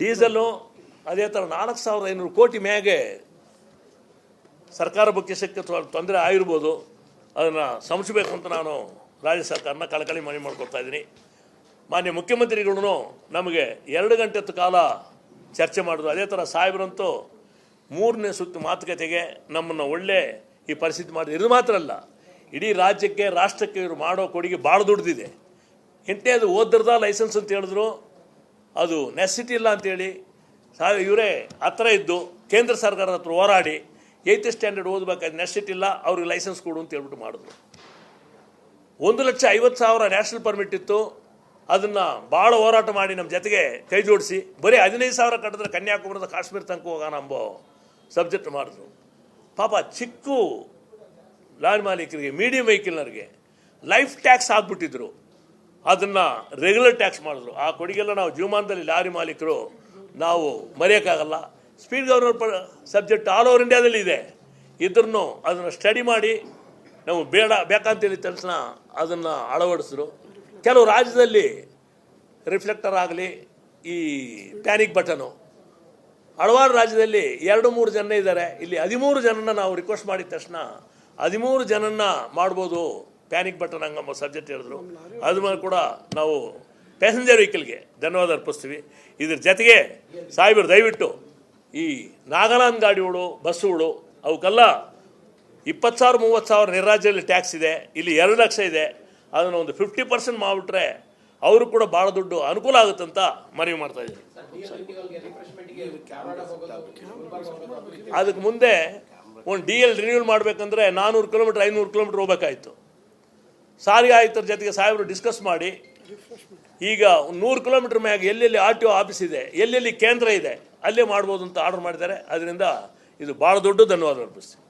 Diesel ಅದೇ ಥರ ನಾಲ್ಕು ಸಾವಿರದ ಐನೂರು ಕೋಟಿ ಮ್ಯಾಗೆ ಸರ್ಕಾರ ಬೊಕ್ಕಿಸಕ್ಕೆ ತೊಂದರೆ ಆಗಿರ್ಬೋದು, ಅದನ್ನು ಸಮಸಬೇಕು ಅಂತ ನಾನು ರಾಜ್ಯ ಸರ್ಕಾರನ ಕಳಕಳಿ ಮನವಿ ಮಾಡ್ಕೊಳ್ತಾ ಇದ್ದೀನಿ. ಮಾನ್ಯ ಮುಖ್ಯಮಂತ್ರಿಗಳು ನಮಗೆ ಎರಡು ಗಂಟೆ ಹೊತ್ತು ಕಾಲ ಚರ್ಚೆ ಮಾಡಿದ್ರು. ಅದೇ ಥರ ಸಾಹೇಬ್ರಂತೂ ಮೂರನೇ ಸುತ್ತು ಮಾತುಕತೆಗೆ ನಮ್ಮನ್ನು ಒಳ್ಳೆ ಈ ಪರಿಸ್ಥಿತಿ ಮಾಡಿದ್ರು. ಇದು ಮಾತ್ರ ಅಲ್ಲ, ಇಡೀ ರಾಜ್ಯಕ್ಕೆ, ರಾಷ್ಟ್ರಕ್ಕೆ ಇವರು ಮಾಡೋ ಕೊಡುಗೆ ಭಾಳ ದೊಡ್ಡದಿದೆ. ಎಂಟನೇ ಅದು ಓದ್ರದ ಲೈಸೆನ್ಸ್ ಅಂತ ಹೇಳಿದ್ರು ಅದು ನೆಸಿಟಿ ಇಲ್ಲ ಅಂತೇಳಿ. ಸಾವಿರ ಇವರೇ ಹತ್ರ ಇದ್ದು ಕೇಂದ್ರ ಸರ್ಕಾರದ ಹತ್ರ ಹೋರಾಡಿ ಏಯ್ತ್ ಸ್ಟ್ಯಾಂಡರ್ಡ್ ಓದಬೇಕಾದ್ರೆ ನೆಸಿಟಿ ಇಲ್ಲ, ಅವ್ರಿಗೆ ಲೈಸೆನ್ಸ್ ಕೊಡು ಅಂತ ಹೇಳ್ಬಿಟ್ಟು ಮಾಡಿದ್ರು. ಒಂದು ಲಕ್ಷ ಐವತ್ತು ಸಾವಿರ ನ್ಯಾಷನಲ್ ಪರ್ಮಿಟ್ ಇತ್ತು. ಅದನ್ನು ಭಾಳ ಹೋರಾಟ ಮಾಡಿ ನಮ್ಮ ಜೊತೆಗೆ ಕೈ ಜೋಡಿಸಿ, ಬರೀ ಹದಿನೈದು ಸಾವಿರ ಕಟ್ಟಿದ್ರೆ ಕನ್ಯಾಕುಮಾರದ ಕಾಶ್ಮೀರ ತನಕ ಹೋಗೋಣ ಅಂಬೋ ಸಬ್ಜೆಕ್ಟ್ ಮಾಡಿದ್ರು. ಪಾಪ ಚಿಕ್ಕ ಲಾರಿ ಮಾಲೀಕರಿಗೆ ಮೀಡಿಯಂ ವೆಹಿಕಲ್ನವ್ರಿಗೆ ಲೈಫ್ ಟ್ಯಾಕ್ಸ್ ಹಾಕ್ಬಿಟ್ಟಿದ್ರು ಅದನ್ನು ರೆಗ್ಯುಲರ್ ಟ್ಯಾಕ್ಸ್ ಮಾಡಿದ್ರು. ಆ ಕೊಡುಗೆಲ್ಲ ನಾವು ಜೀವಮಾನದಲ್ಲಿ ಲಾರಿ ಮಾಲೀಕರು ನಾವು ಮರೆಯೋಕ್ಕಾಗಲ್ಲ. Speed governor subject all over ಇಂಡಿಯಾದಲ್ಲಿ ಇದೆ. ಇದ್ರೂ ಅದನ್ನು ಸ್ಟಡಿ ಮಾಡಿ, ನಾವು ಬೇಡ, ಬೇಕಂತೇಳಿ ತಕ್ಷಣ ಅದನ್ನು ಅಳವಡಿಸಿದ್ರು. ಕೆಲವು ರಾಜ್ಯದಲ್ಲಿ ರಿಫ್ಲೆಕ್ಟರ್ ಆಗಲಿ, ಈ ಪ್ಯಾನಿಕ್ ಬಟನು ಹಲವಾರು ರಾಜ್ಯದಲ್ಲಿ ಎರಡು, ಮೂರು ಜನ ಇದ್ದಾರೆ. ಇಲ್ಲಿ ಹದಿಮೂರು ಜನನ ನಾವು ರಿಕ್ವೆಸ್ಟ್ ಮಾಡಿದ ತಕ್ಷಣ ಹದಿಮೂರು ಜನನ್ನ ಮಾಡ್ಬೋದು ಪ್ಯಾನಿಕ್ ಬಟನ್ ಹಂಗಮ್ಮ ಸಬ್ಜೆಕ್ಟ್ ಹೇಳಿದ್ರು. ಅದ್ರ ಮೇಲೆ ಕೂಡ ನಾವು ಪ್ಯಾಸೆಂಜರ್ ವೆಹಿಕಲ್ಗೆ ಧನ್ಯವಾದ ಅರ್ಪಿಸ್ತೀವಿ. ಇದ್ರ ಜೊತೆಗೆ ಸಾಹೇಬರು ದಯವಿಟ್ಟು ಈ ನಾಗಾಲ್ಯಾಂಡ್ ಗಾಡಿಗಳು ಬಸ್ಸುಗಳು ಅವಕ್ಕೆಲ್ಲ ಇಪ್ಪತ್ತು ಸಾವಿರ, ಮೂವತ್ತು ಸಾವಿರ ನಿರಾಜ್ಯದಲ್ಲಿ ಟ್ಯಾಕ್ಸ್ ಇದೆ. ಇಲ್ಲಿ ಎರಡು ಲಕ್ಷ ಇದೆ. ಅದನ್ನು ಒಂದು ಫಿಫ್ಟಿ ಪರ್ಸೆಂಟ್ ಮಾಡಿಬಿಟ್ರೆ ಅವರು ಕೂಡ ಭಾಳ ದುಡ್ಡು ಅನುಕೂಲ ಆಗುತ್ತಂತ ಮನವಿ ಮಾಡ್ತಾ ಇದ್ದೀನಿ. ಅದಕ್ಕೆ ಮುಂದೆ ಒಂದು ಡಿ ಎಲ್ ರಿನ್ಯೂಲ್ ಮಾಡಬೇಕಂದ್ರೆ ನಾನ್ನೂರು ಕಿಲೋಮೀಟ್ರ್ ಐನೂರು ಕಿಲೋಮೀಟ್ರ್ ಹೋಗ್ಬೇಕಾಯ್ತು. ಸಾರಿಗೆ ಆಯುಕ್ತರ ಜೊತೆಗೆ ಸಾಹೇಬರು ಡಿಸ್ಕಸ್ ಮಾಡಿ, ಈಗ ನೂರು ಕಿಲೋಮೀಟ್ರ್ ಮ್ಯಾಗ ಎಲ್ಲೆಲ್ಲಿ ಆರ್ ಟಿ ಒ ಆಫೀಸ್ ಇದೆ, ಎಲ್ಲೆಲ್ಲಿ ಕೇಂದ್ರ ಇದೆ, ಅಲ್ಲೇ ಮಾಡ್ಬೋದು ಅಂತ ಆರ್ಡರ್ ಮಾಡಿದ್ದಾರೆ. ಅದರಿಂದ ಇದು ಭಾಳ ದೊಡ್ಡ ಧನ್ಯವಾದ ಅರ್ಪಿಸ್ತೀವಿ